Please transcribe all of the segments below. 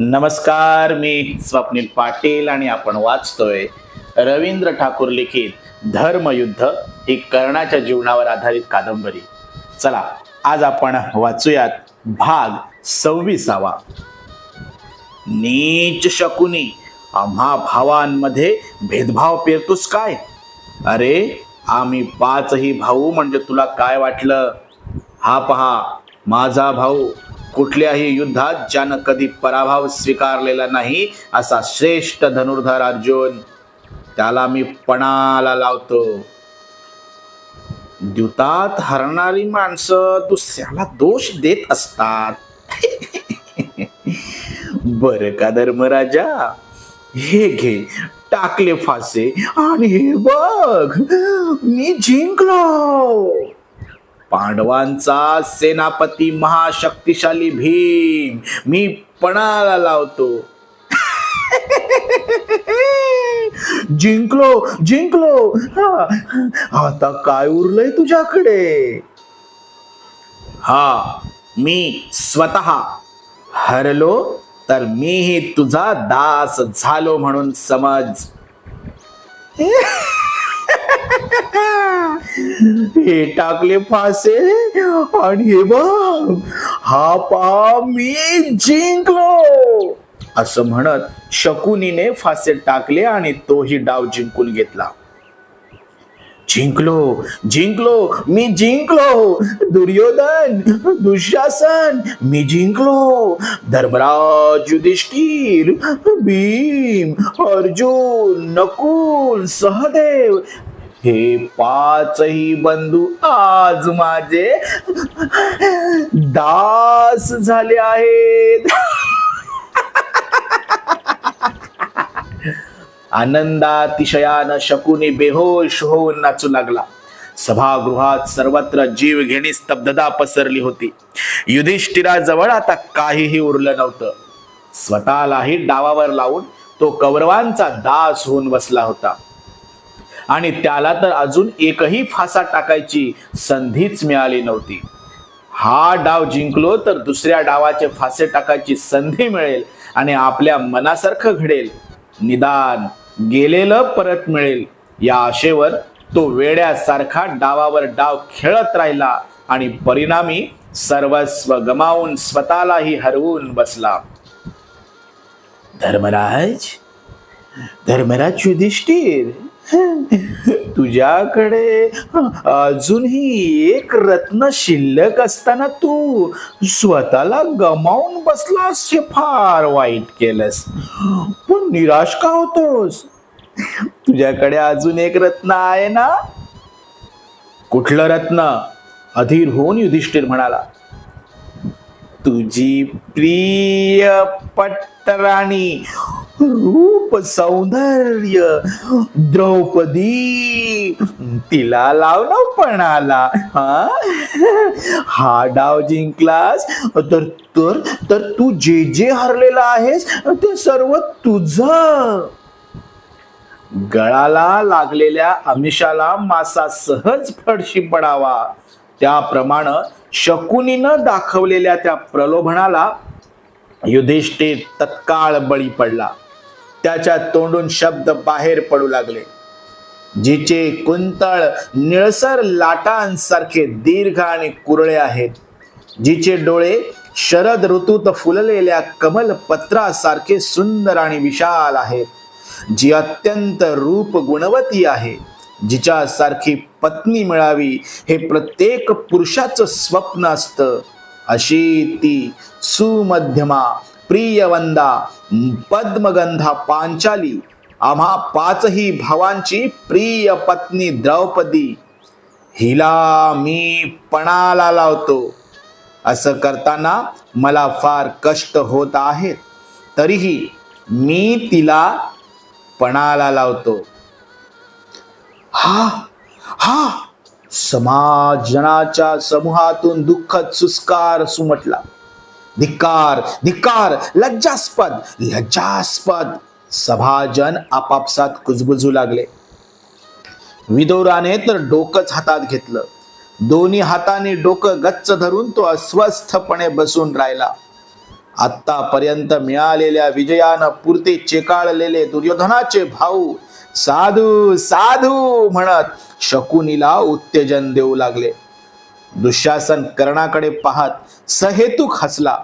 नमस्कार मी स्वप्नील पाटील आणि आपण वाचतोय रवींद्र ठाकूर लिखित धर्मयुद्ध ही कर्णाच्या जीवनावर आधारित कादंबरी. चला आज आपण वाचूयात भाग सव्वीसावा. नीच शकुनी आम्हा भावांमध्ये भेदभाव पेरतोस काय? अरे आम्ही पाचही भाऊ म्हणजे तुला काय वाटलं? हा पहा माझा भाऊ कुठल्याही युद्धात ज्यानं कधी पराभव स्वीकारलेला नाही असा श्रेष्ठ धनुर्धर अर्जुन त्याला मी पणाला लावतो. द्युतात हरणारी माणसं दुसऱ्याला दोष देत असतात. बर का धर्मराजा? हे घे टाकले फासे आणि हे बघ मी जिंकलो. पांडवांचा सेनापती महाशक्तिशाली भीम. मी पणाला लावतो. जिंकलो जिंकलो. आता काय उरलंय तुझ्याकडे? हा मी स्वतः हरलो तर मीही तुझा दास झालो म्हणून समज. हे टाकले फासे आणि हे बघ हा पा मी जिंकलो. असं म्हणत शकुनीने फासे टाकले आणि तोही डाव जिंकून घेतला. जिंकलो जिंकलो मी जिंकलो. दुर्योधन दुःशासन मी जिंकलो. धर्मराज युधिष्ठिर भीम अर्जुन नकुल सहदेव हे पाचही बंधू आज माझे दास झाले आहेत. आनंदातिशयान शकुनी बेहोश होऊन नाचू लागला. सभागृहात सर्वत्र जीव घेणी स्तब्धता पसरली होती. युधिष्ठिराजवळ आता काहीही उरलं नव्हतं. स्वतःलाही डावावर लावून तो कौरवांचा दास होऊन बसला होता. आणि त्याला तर अजून एकही फासा टाकायची संधीच मिळाली नव्हती. हा डाव जिंकलो तर दुसऱ्या डावाचे फासे टाकायची संधी मिळेल आणि आपल्या मनासारखं घडेल. निदान गेलेलं परत मिळेल. या आशेवर तो वेड्यासारखा डावावर डाव खेळत राहिला आणि परिणामी सर्वस्व गमावून स्वतःलाही हरवून बसला. धर्मराज धर्मराज युधिष्ठिर. तुझ्याकडे अजूनही एक रत्न शिल्लक असताना तू स्वतःला गमावून बसलास हे फार वाईट केलंस. पण निराश का होतोस? तुझ्याकडे अजून एक रत्न आहे ना? कुठलं रत्न? अधीर होऊन युधिष्ठिर म्हणाला. तुझी प्रिय पट्टराणी रूप सौंदर्य द्रौपदी. तिला लाव ना पणाला हा? डाव जिंकलास तर तर तर तू जे जे हरलेला आहेस ते सर्व तुझ. गळाला लागलेल्या अमिषाला मासा सहज फडशी पडावा त्याप्रमाणे शकुनीनं दाखवलेल्या त्या प्रलोभनाला युधिष्ठिर तत्काळ बळी पडला. त्याच्या तोंडून शब्द बाहेर पडू लागले. जिचे कुंतळ निळसर लाटांसारखे दीर्घ आणि कुरळे आहेत. जिचे डोळे शरद ऋतूत फुललेल्या कमल पत्रासारखे सुंदर आणि विशाल आहेत. जी अत्यंत रूप गुणवती आहे. जिच्यासारखी पत्नी मिळावी हे प्रत्येक पुरुषाचं स्वप्न असतं. अशी ती सुमध्यमा प्रियवंदा पद्मगंधा पांचाली आम्हा पाचही भावांची प्रिय पत्नी द्रौपदी. हिला मी पणाला लावतो. असं करताना मला फार कष्ट होत आहेत. तरीही मी तिला पणाला लावतो. हा हा. समाजनाच्या समूहातून दुःखद सुस्कार सुमटला. धिक्कार धिक्कार लज्जास्पद लज्जास्पद. सभाजन आपापसात कुजबुजू लागले. विदोराने तर डोकंच हातात घेतलं. दोन्ही हाताने डोकं गच्च धरून तो अस्वस्थपणे बसून राहिला. आतापर्यंत मिळालेल्या विजयानं पुरते चेकाळलेले दुर्योधनाचे भाऊ साधू साधू म्हणत शकुनीला उत्तेजन देऊ लागले. दुःशासन कर्णाकडे पाहत सहेतुक हसला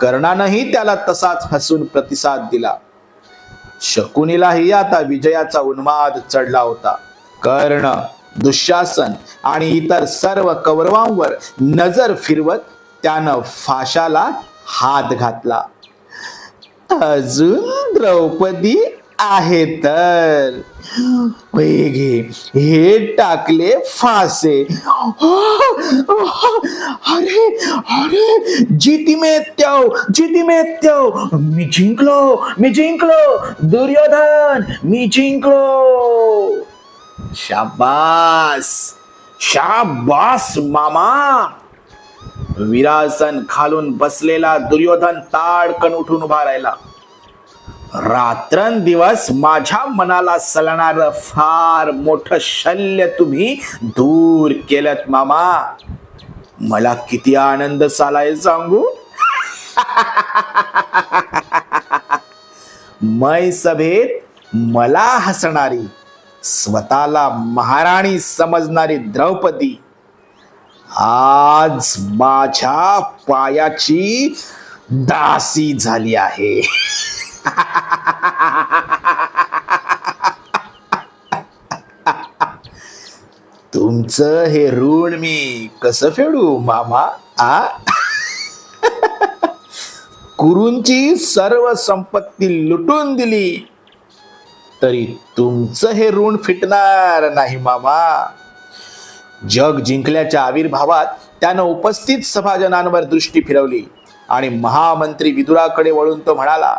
कर्णानंही त्याला तसाच हसून प्रतिसाद दिला. शकुनीलाही आता विजयाचा उन्माद चढला होता. कर्ण दुःशासन आणि इतर सर्व कौरवांवर नजर फिरवत त्यानं फाशाला हात घातला. अजून द्रौपदी आहे तर. वेगे हे टाकले फासे. अरे अरे जिती मेत्याव जिती मेत्याव. मी जिंकलो मी जिंकलो. दुर्योधन मी जिंकलो. शाबास शाबास मामा. विरासन खालून बसलेला दुर्योधन ताडकन उठून उभा राहिला. रात्रंदिवस माझ्या मनाला सलणार फार मोठं शल्य तुम्ही दूर केलं मामा. मला किती आनंद चालाय सांगू? मै सभेत मला हसणारी स्वतःला महाराणी समजणारी द्रौपदी. आज माझ्या पायाची दासी झाली आहे. तुमचं हे ऋण मी कसं फेडू मामा? आ? कुरूंची सर्व संपत्ती लुटून दिली. तरी तुमचं हे ऋण फिटणार नाही मामा. जग जिंकल्याच्या आविर्भावात त्यानं उपस्थित सभाजनांवर दृष्टी फिरवली आणि महामंत्री विदुराकडे वळून तो म्हणाला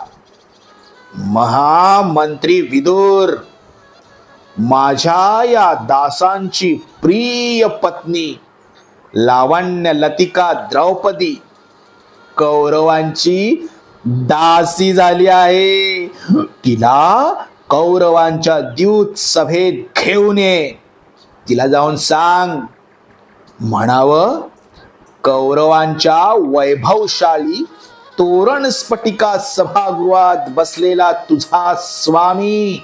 महामंत्री विदुर माझ्या या दासांची प्रिय पत्नी लावण्य लतिका द्रौपदी कौरवांची दासी झाली आहे. तिला कौरवांच्या द्यूत सभेत घेऊन ये. तिला जाऊन सांग म्हणावं कौरवांच्या वैभवशाली तोरण स्फटिका सभागृहात बसलेला तुझा स्वामी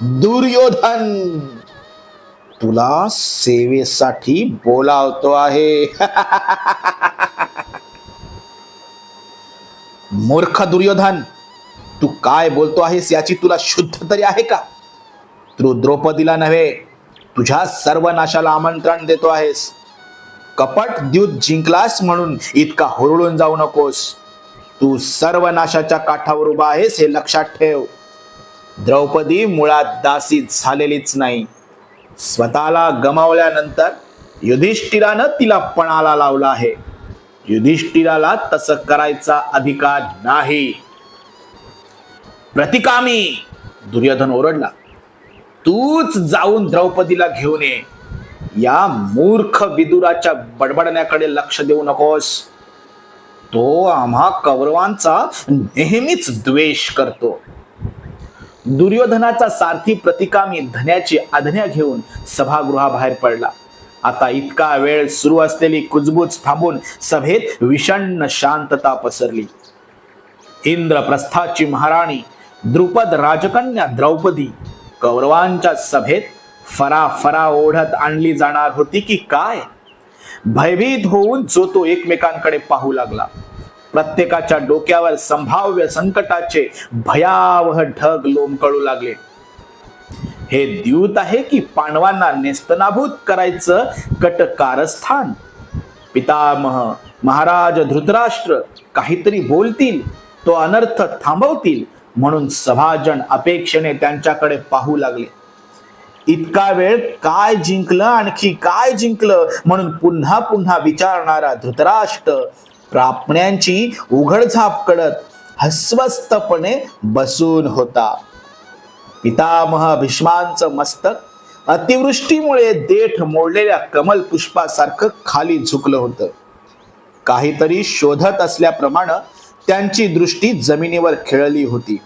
दुर्योधन. तुला सेवेसाठी बोलावतो आहे. मूर्ख दुर्योधन तू काय बोलतो आहेस याची तुला शुद्ध तरी आहे का? तू द्रौपदीला नव्हे तुझ्या सर्व नाशाला आमंत्रण देतो आहेस. कपट द्यूत जिंकलास म्हणून इतका हुरळून जाऊ नकोस. तू सर्व नाशाच्या काठावर उभा आहेस हे लक्षात ठेव. द्रौपदी मुळात दासी झालेलीच नाही. स्वतःला गमावल्यानंतर युधिष्ठिरानं तिला पणाला लावला आहे. युधिष्ठिराला तसं करायचा अधिकार नाही. प्रतिकामी दुर्योधन ओरडला तूच जाऊन द्रौपदीला घेऊन ये. या मूर्ख विदुराच्या बडबडण्याकडे लक्ष देऊ नकोस. तो आम्हा कौरवांचा नेहमीच द्वेष करतो. दुर्योधनाचा सारथी प्रतिकामी धन्याची आज्ञा घेऊन सभागृहाबाहेर पडला. आता इतका वेळ सुरू असलेली कुजबूज थांबून सभेत विषण्ण शांतता पसरली. इंद्रप्रस्थाची महाराणी द्रुपद राजकन्या द्रौपदी कौरवांच्या सभेत फरा फरा ओढत आणली जाणार होती की काय? भयभीत होऊन जो तो एकमेकांकडे पाहू लागला. प्रत्येकाच्या डोक्यावर संभाव्य संकटाचे भयावह ढग लोंबकळू लागले. हे द्यूत आहे की पांडवांना नेस्तनाभूत करायचं कट कारस्थान पितामह महाराज धृतराष्ट्र काहीतरी बोलतील तो अनर्थ थांबवतील म्हणून सभाजन अपेक्षेने त्यांच्याकडे पाहू लागले. इतका वेळ काय जिंकलं आणखी काय जिंकलं? म्हणून पुन्हा पुन्हा विचारणारा धृतराष्ट्र प्रापण्यांची उघडझाप कडत हस्वस्थपणे बसून होता. पितामह भीष्मांचं मस्तक अतिवृष्टीमुळे देठ मोडलेल्या कमल पुष्पासारखं खाली झुकलं होतं. काहीतरी शोधत असल्याप्रमाणे त्यांची दृष्टी जमिनीवर खेळली होती.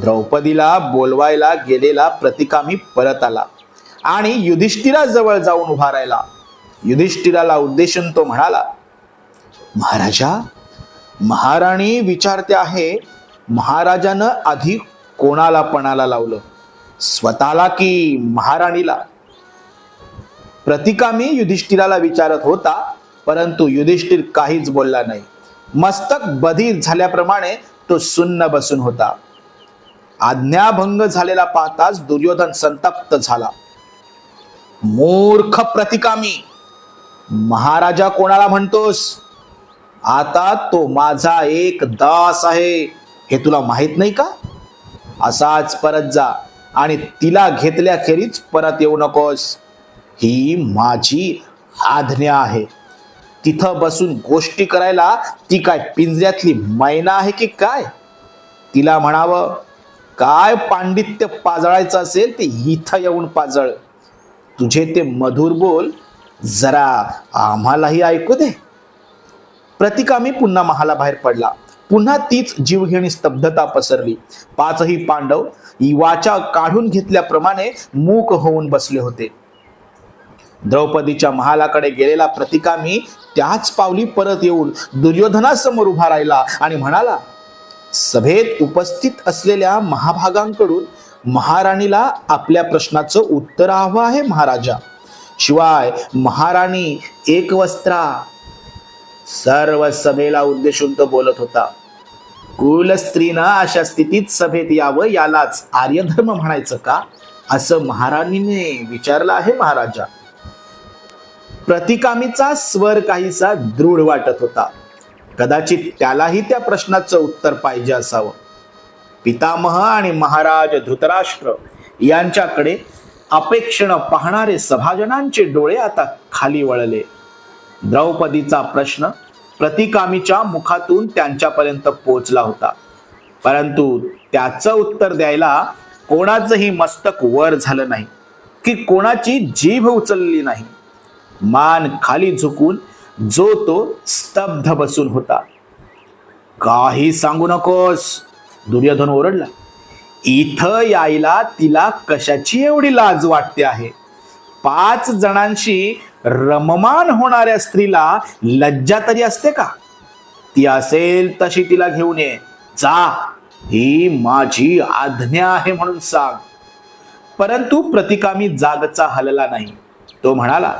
द्रौपदीला बोलवायला गेलेला प्रतिकामी परत आला. आणि युधिष्ठिराजवळ जाऊन उभा राहिला. युधिष्ठिराला उद्देशून तो म्हणाला महाराजा महाराणी विचारते आहे महाराजानं आधी कोणाला पणाला लावलं? स्वतःला की महाराणीला? प्रतिकामी युधिष्ठिराला विचारत होता परंतु युधिष्ठिर काहीच बोलला नाही. मस्तक बधीर झाल्याप्रमाणे तो सुन्न बसून होता. आज्ञाभंग झालेला पाहताच दुर्योधन संतप्त झाला. मूर्ख प्रतिकामी महाराजा कोणाला म्हणतोस? आता तो माझा एक दास आहे हे तुला माहीत नाही का? असाच परत जा आणि तिला घेतल्याखेरीज परत येऊ नकोस. ही माझी आज्ञा आहे. तिथं बसून गोष्टी करायला ती काय पिंजऱ्यातली मैना आहे की काय? तिला म्हणावं काय पांडित्य पाजळायचं असेल ते इथं येऊन पाजळ. तुझे ते मधुर बोल जरा आम्हालाही ऐकू दे. प्रतिकामी पुन्हा महाला बाहेर पडला. पुन्हा तीच जीवघेणी स्तब्धता पसरली. पाचही पांडव वाचा काढून घेतल्याप्रमाणे मूक होऊन बसले होते. द्रौपदीच्या महालाकडे गेलेला प्रतिकामी त्याच पावली परत येऊन दुर्योधनासमोर उभा राहिला आणि म्हणाला सभेत उपस्थित असलेल्या महाभागांकडून महाराणीला आपल्या प्रश्नाचं उत्तर हवं आहे महाराजा. शिवाय महाराणी एक वस्त्रा सर्व सभेला उद्देशून तो बोलत होता. कुल स्त्रीनं अशा स्थितीत सभेत यावं यालाच आर्यधर्म म्हणायचं का? असं महाराणीने विचारलं आहे महाराजा. प्रतिकामीचा स्वर काहीसा दृढ वाटत होता. कदाचित त्यालाही त्या प्रश्नाचं उत्तर पाहिजे असावं. पितामह आणि महाराज धृतराष्ट्र यांच्याकडे अपेक्षण पाहणारे सभाजनांचे डोळे आता खाली वळले. द्रौपदीचा प्रश्न प्रतिकामीच्या मुखातून त्यांच्यापर्यंत पोचला होता. परंतु त्याचं उत्तर द्यायला कोणाचंही मस्तक वर झालं नाही की कोणाची जीभ उचलली नाही. मान खाली झुकून जो तो स्तब्ध बसून होता. काही सांगू नकोस. दुर्योधन ओरडला इथं यायला तिला कशाची एवढी लाज वाटते आहे? पाच जणांशी रममान होणाऱ्या स्त्रीला लज्जा तरी असते का? ती असेल तशी तिला घेऊन ये. जा ही माझी आज्ञा आहे म्हणून सांग. परंतु प्रतिकामी जागचा हलला नाही. तो म्हणाला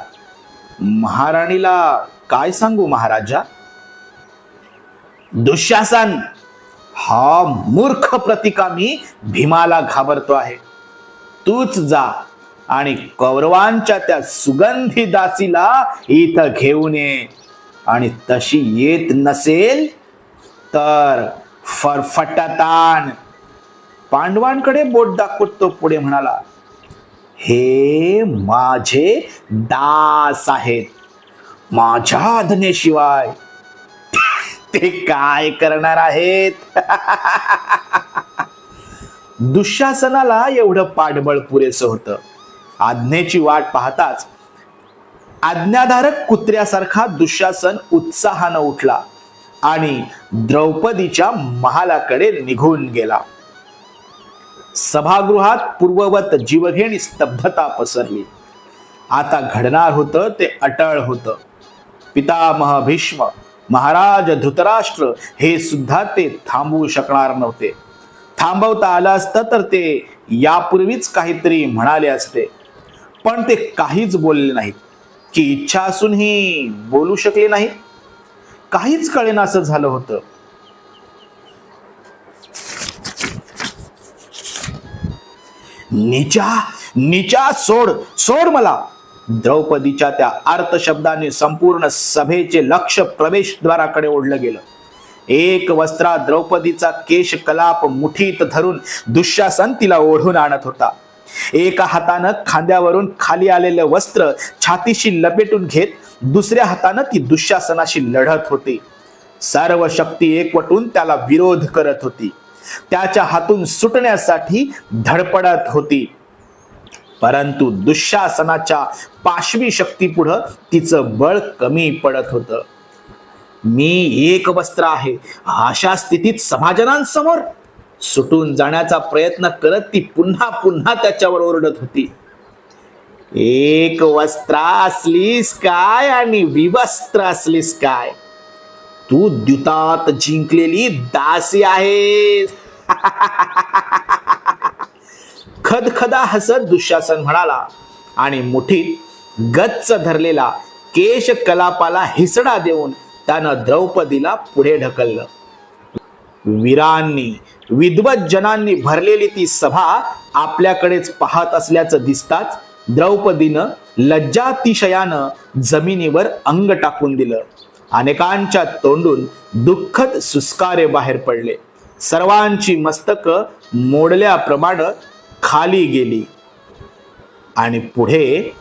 महाराणीला काय सांगू महाराजा? दुःशासन हा मूर्ख प्रतिकामी भीमाला घाबरतो आहे. तूच जा आणि कौरवांच्या त्या सुगंधी दासीला इथं घेऊन ये. आणि तशी येत नसेल तर फरफटतान. पांडवांकडे बोट दाखवत तो पुढे म्हणाला हे माझे दास आहेत. माझ्या आज्ञेशिवाय ते काय करणार आहेत? दुःशासनाला एवढं पाठबळ पुरेसं होतं. आज्ञेची वाट पाहताच आज्ञाधारक कुत्र्यासारखा दुःशासन उत्साहानं उठला आणि द्रौपदीच्या महालाकडे निघून गेला. सभागृहात पूर्ववत जीवघेणी स्तब्धता पसरली. आता घडणार होतं ते अटळ होतं. पितामह भीष्म महाराज धृतराष्ट्र हे सुद्धा ते थांबवू शकणार नव्हते. थांबवता आलं असतं तर ते यापूर्वीच काहीतरी म्हणाले असते. पण ते काहीच बोलले नाहीत. की इच्छा असूनही बोलू शकले नाही काहीच कळेना असं झालं होतं. नीचा नीचा सोड सोड मला. द्रौपदीच्या त्या आर्त शब्दाने संपूर्ण सभेचे लक्ष प्रवेशद्वाराकडे ओढलं गेलं. एक वस्त्रा द्रौपदीचा केश कलाप मुठीत धरून दुःशासन तिला ओढून आणत होता. एका हातानं खांद्यावरून खाली आलेलं वस्त्र छातीशी लपेटून घेत दुसऱ्या हातानं ती दुःशासनाशी लढत होती. सर्व शक्ती एकवटून त्याला विरोध करत होती. त्याच्या हातून सुटण्यासाठी धडपडत होती. परंतु दुःशासनाच्या पाशवी शक्ती पुढं तिचं बळ कमी पडत होतं. मी एक वस्त्र आहे. अशा स्थितीत समाजनांसमोर सुटून जाण्याचा प्रयत्न करत ती पुन्हा पुन्हा त्याच्यावर ओरडत होती. एक वस्त्र असलीस काय आणि विवस्त्र असलीस काय? तू द्युतात जिंकलेली दासी आहेस. खदखदा हसत दुःशासन म्हणाला. आणि मुठीत गच्च धरलेला केश कलापाला हिसडा देऊन त्यानं द्रौपदीला पुढे ढकललं. वीरांनी विद्वत जनांनी भरलेली ती सभा आपल्याकडेच पाहत असल्याचं दिसताच द्रौपदीनं लज्जातिशयानं जमिनीवर अंग टाकून दिलं. अनेकांच्या तोंडून दुःखद सुस्कारे बाहेर पडले. सर्वांची मस्तक मोडल्याप्रमाणे खाली गेली. आणि पुढे